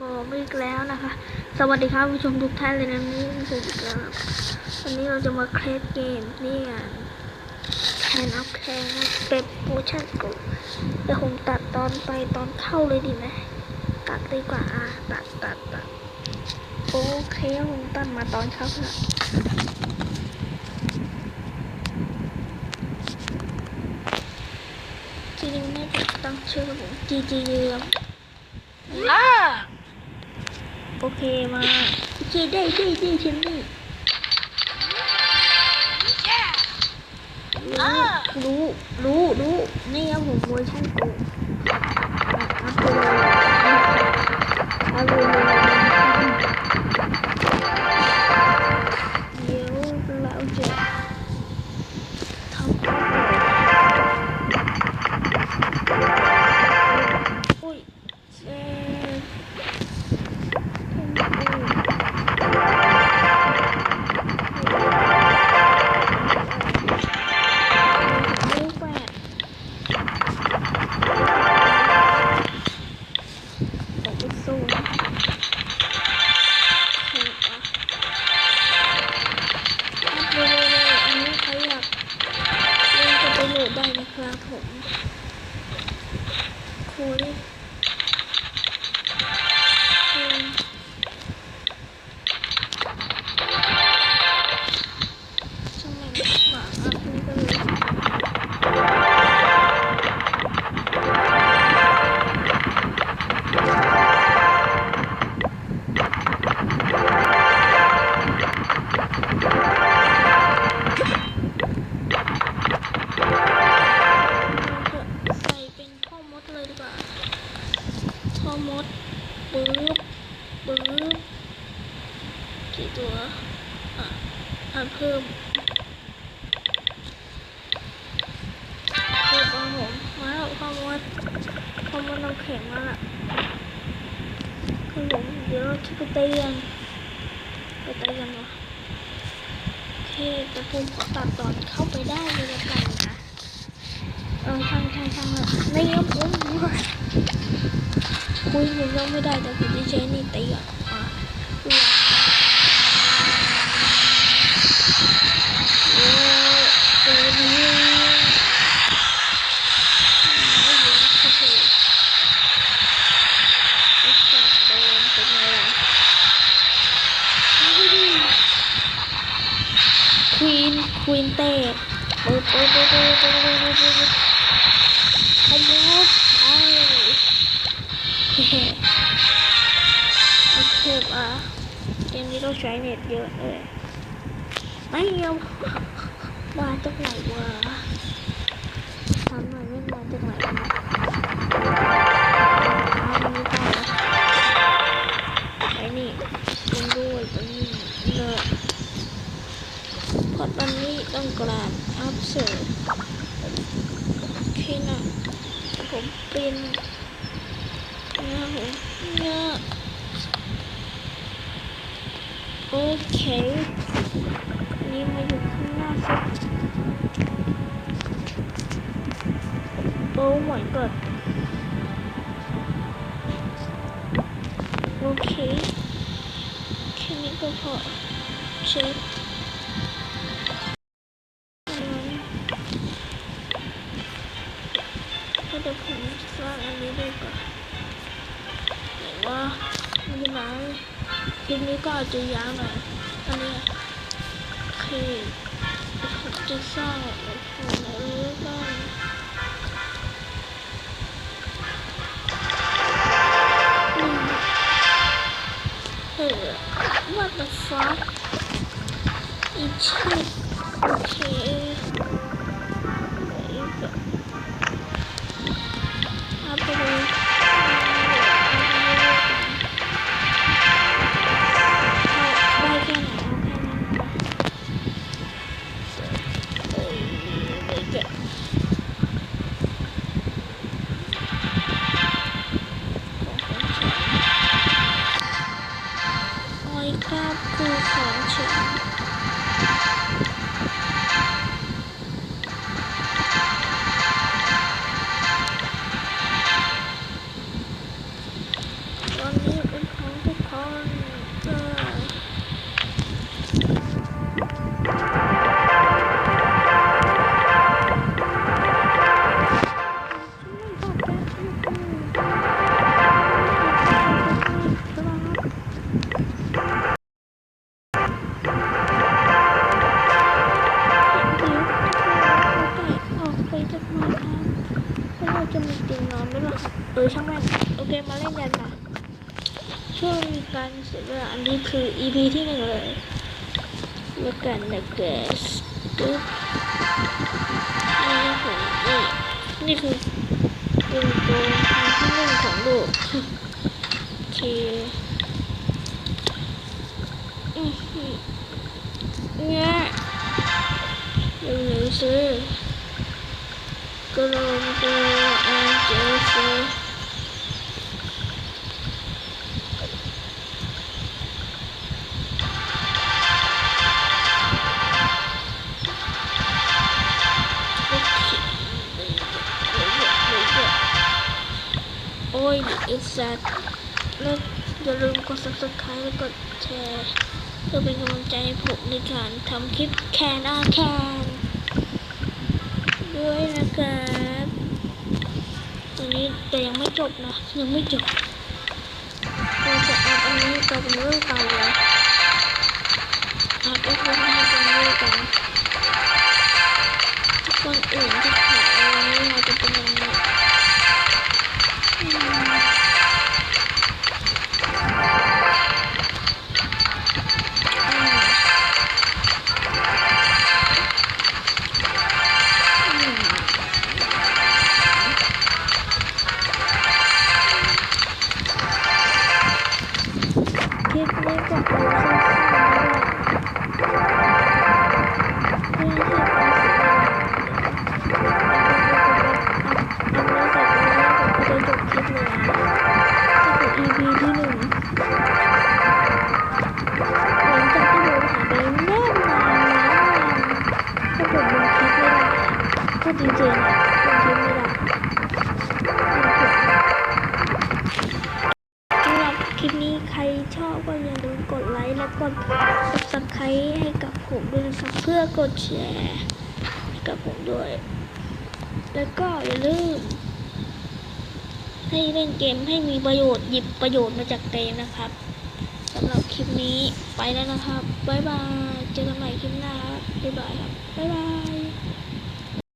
ผมอีกแล้วนะคะ สวัสดีครับผู้ชมทุกท่านเลยนะนี่ผมอีกแล้ววันนี้เราจะมาเคลสเกมนี่กันแคนอัพแคนเป๊ปโพชั่นกูเดี๋ยวผมตัดตอนไปตอนเข้าเลยดีไหมตัดดีกว่าอะตัดตัดตัดโอเคผมตัดมาตอนเข้าล้วจริงๆน่ตั้งชื่อผมจีจีเยอม อ่า โอเคมาโอเคได้ได้ได้ฉันได้รู้รู้รู้นี่ครับผมเวอร์ชันกูอัพเลย อมดปึ๊บปึ๊บกี่ตัวอะอะเพิ่มเพิ่มเอาผมมาแล้วพ่อมดพ่อมดน้ำแข็งมาละคือผมเดี๋ยวเราจะไปเตียงไปเตียงวะโอเคแต่ผมขอตัดตอนเข้าไปได้เลยละกันนะเออช่างช่างช่างเลยไม่ยอมผม คุยผมยังไม่ได้แต่ผมจะใช้นี่ตีก่อนควีนควีนเต้ปุ๊บปุ๊บปุ๊บปุ๊บปุ๊บปุ๊บ โอเคอะเกมนี้ต้องใช้เน็ตเยอะเลยไม่ยอมมาจากไหนวะทำหน่อยไม่มาจากไหนวะไปไอ้นี่ลงด้วยตรงนี้เนอะเพราะตอนนี้ต้องการอัพเสริมโอเคนะผมเป็น โอเคอันนี่มาอยู่ข้างหน้าสุดโอ้ my god โอเคแค่นี้ก็พอเช็คอืมก็เดี๋ยวผมสร้างอันนี้ด้วยก่อนไหน ว่าไม่เป็นไรคลิปนี้ก็อาจจะยาวหน่อยอันนี้โอเคผมจะสร้างแบบผมแล้วบ้างอืมเฮ้ย what the fuck อีชิตโอ เราจะมีเตียงนอนไหมล่ะเออช่างแม่งโอเคมาเล่นกันนะช่วงมีการเสียเวลาอันนี้คือ EP ที่หนึ่งเลยแล้วกันนะเกสตึ๊บนี่ผมนี่นี่คือเป็นตัวที่หนึ่งของโลกโอเคอือหือเนี่ยเร็วๆสิกลมตัว โอ้ยไอ้สัตว์แล้วอย่าลืมกด subscribe และกดแชร์เพื่อเป็นกำลังใจให้ผมในการทำคลิปแคนอาแคนด้วยนะครับตอนนี้แต่ยังไม่จบนะ ยังไม่จบเราจะอัพอันนี้ต่อเป็นเรื่องเก่าเลย จริงคลิปไม่ได้สำหรับคลิปนี้ใครชอบก็อย่าลืมกดไลค์และกด subscribe ให้กับผมด้วยนะครับเพื่อกดแชร์ให้กับผมด้วย แล้วก็อย่าลืม ให้เล่นเกมให้มีประโยชน์หยิบประโยชน์มาจากเกมนะครับสำหรับคลิปนี้ไปแล้วนะครับ บ๊ายบาย เจอกันใหม่คลิปหน้าครับบ๊ายบายครับ บ๊ายบาย